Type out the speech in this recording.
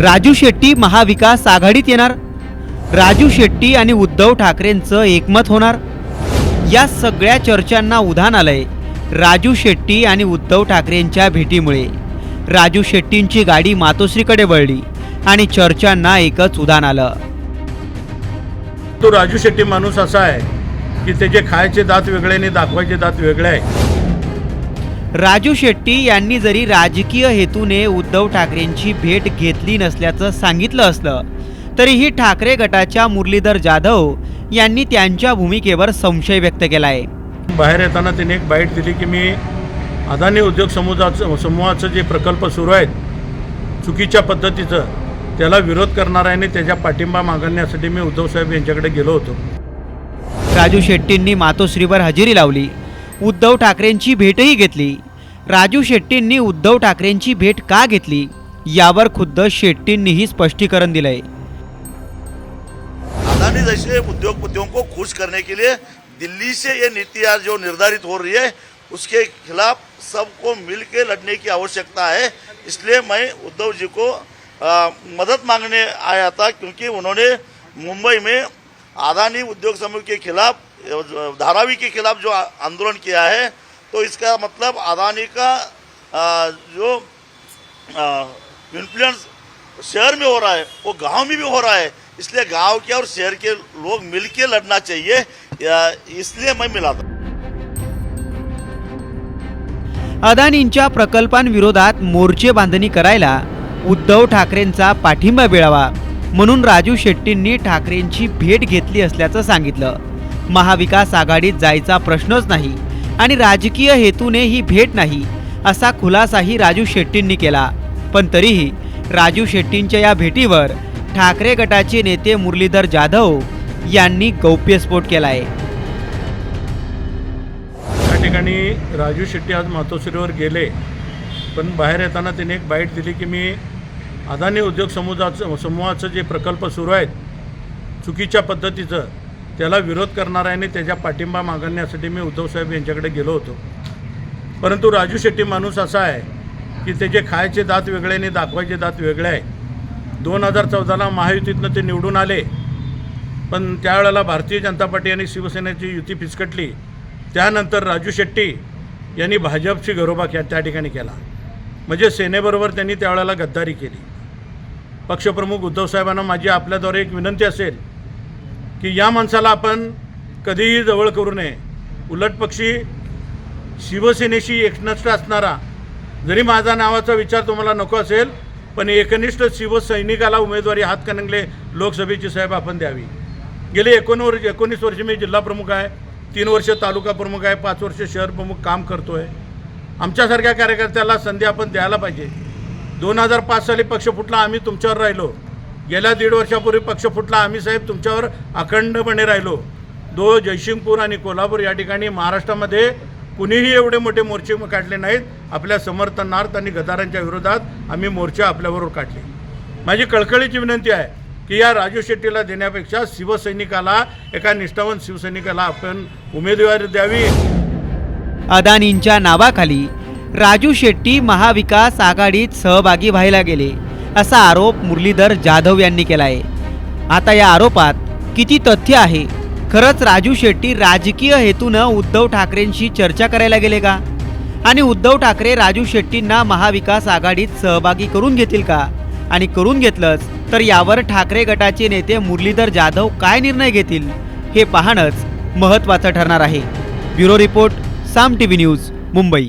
राजू शेट्टी महाविकास आघाडीत येणार. राजू शेट्टी आणि उद्धव ठाकरेंचं एकमत होणार. या सगळ्या चर्चांना उधाण आलंय राजू शेट्टी आणि उद्धव ठाकरेंच्या भेटीमुळे. राजू शेट्टींची गाडी मातोश्रीकडे वळली आणि चर्चांना एकच उधाण आलं. तो राजू शेट्टी माणूस असा आहे की त्याचे खायचे दात वेगळे आणि दाखवायचे दात वेगळे आहे. राजू शेट्टी यांनी जरी राजकीय हेतूने उद्धव ठाकरेंची भेट घेतली नसल्याचं सांगितलं असलं तरीही ठाकरे गटाच्या मुरलीधर जाधव यांनी त्यांच्या भूमिकेवर संशय व्यक्त केलाय. बाहेर येताना त्याने एक बाईट दिली की मी अदानी उद्योग समूहाचं समूहाचं जे प्रकल्प सुरू आहेत चुकीच्या पद्धतीचं त्याला विरोध करणार आहे आणि त्याच्या पाठिंबा मागण्यासाठी मी उद्धवसाहेब यांच्याकडे गेलो होतो. राजू शेट्टींनी मातोश्रीवर हजेरी लावली. उद्धव ठाकरेंची भेटही घेतली. राजू शेट्टींनी उद्धव ठाकरेंची भेट का घेतली? यावर खुद्द शेट्टींनीही स्पष्टीकरण दिलंय. अदानी जैसे उद्योगपतियों को खुश करने के लिए दिल्ली से ये नीति आज जो निर्धारित हो रही है उसके खिलाफ सबको मिल के लड़ने की आवश्यकता है। इसलिए मैं उद्धव जी को आ, मदद मांगने आया था क्योंकि उन्होंने मुंबई में अदानी उद्योग समूह के खिलाफ धारावी के खिलाफ जो आंदोलन किया है तो इसका मतलब अदानी का जो इन्फ्लुएंस शहर में हो रहा है वो गांव में भी हो रहा है इसलिए गांव के और शहर के लोग मिलके लड़ना चाहिए इसलिए मैं मिला था। अदानींच्या प्रकल्पांविरोधात मोर्चे बांधणी करायला उद्धव ठाकरेंचा पाठिंबा मिळावा म्हणून राजू शेट्टींनी ठाकरेंची भेट घेतली असल्याचं सांगितलं. महाविकास आघाडीत जायचा प्रश्नच नाही आणि राजकीय हेतूने ही भेट नाही असा खुलासाही राजू शेट्टींनी केला. पण तरीही राजू शेट्टींच्या या भेटीवर ठाकरे गटाचे नेते मुरलीधर जाधव यांनी गौप्यस्फोट केलाय. त्या ठिकाणी राजू शेट्टी आज मातोश्रीवर गेले पण बाहेर येताना त्यांनी एक बाईट दिली की मी अदानी उद्योग समूहाचं समूहाचं जे प्रकल्प सुरू आहेत चुकीच्या पद्धतीचं त्याला विरोध करणाऱ्याने त्याच्या पाठिंबा मागण्यासाठी मी उद्धवसाहेब यांच्याकडे गेलो होतो. परंतु राजू शेट्टी माणूस असा आहे की त्याचे खायचे दात वेगळे आणि दाखवायचे दात वेगळे आहे. दोन हजार चौदाला महायुतीतनं ते निवडून आले. पण त्यावेळेला भारतीय जनता पार्टी आणि शिवसेनेची युती फिसकटली. त्यानंतर राजू शेट्टी यांनी भाजपची घरोबा त्या ठिकाणी केला. म्हणजे सेनेबरोबर त्यांनी त्यावेळेला गद्दारी केली. पक्षप्रमुख उद्धवसाहेबांना माझी आपल्याद्वारे एक विनंती असेल की या माणसाला आपण कधीही जवळ करू नये. उलट पक्षी शिवसेनेशी एकनिष्ठ असणारा जरी माझा नावाचा विचार तुम्हाला नको असेल पण एकनिष्ठ शिवसैनिकाला उमेदवारी हातकणंगले लोकसभेची साहेब आपण द्यावी. गेले एकोण वर्ष एकोणीस वर्ष मी जिल्हा प्रमुख आहे तीन वर्ष तालुका प्रमुख आहे पाच वर्ष शहर प्रमुख काम करतो आहे आमच्यासारख्या कार्यकर्त्याला संधी आपण द्यायला पाहिजे. दोन हजार पाच साली पक्ष फुटला आम्ही तुमच्यावर राहिलो. गेल्या दीड वर्षापूर्वी पक्ष फुटला. आम्ही साहेब तुमच्यावर अखंडपणे राहिलो. दो जयसिंगपूर आणि कोल्हापूर या ठिकाणी महाराष्ट्रामध्ये कुणीही एवढे मोठे मोर्चे काढले नाहीत. आपल्या समर्थनार्थ आणि गदारांच्या विरोधात आम्ही मोर्चे आपल्याबरोबर काढले. माझी कळकळीची विनंती आहे की या राजू शेट्टीला देण्यापेक्षा शिवसैनिकाला एका निष्ठावंत शिवसैनिकाला आपण उमेदवारी द्यावी. अदानींच्या नावाखाली राजू शेट्टी महाविकास आघाडीत सहभागी व्हायला गेले. असा आरोप मुरलीधर जाधव यांनी केला आहे. आता या आरोपात किती तथ्य आहे? खरंच राजू शेट्टी राजकीय हेतूनं उद्धव ठाकरेंशी चर्चा करायला गेले का? आणि उद्धव ठाकरे राजू शेट्टींना महाविकास आघाडीत सहभागी करून घेतील का? आणि करून घेतलंच तर यावर ठाकरे गटाचे नेते मुरलीधर जाधव काय निर्णय घेतील? हे पाहणंच महत्त्वाचं ठरणार आहे. Bureau report Saam T V news Mumbai.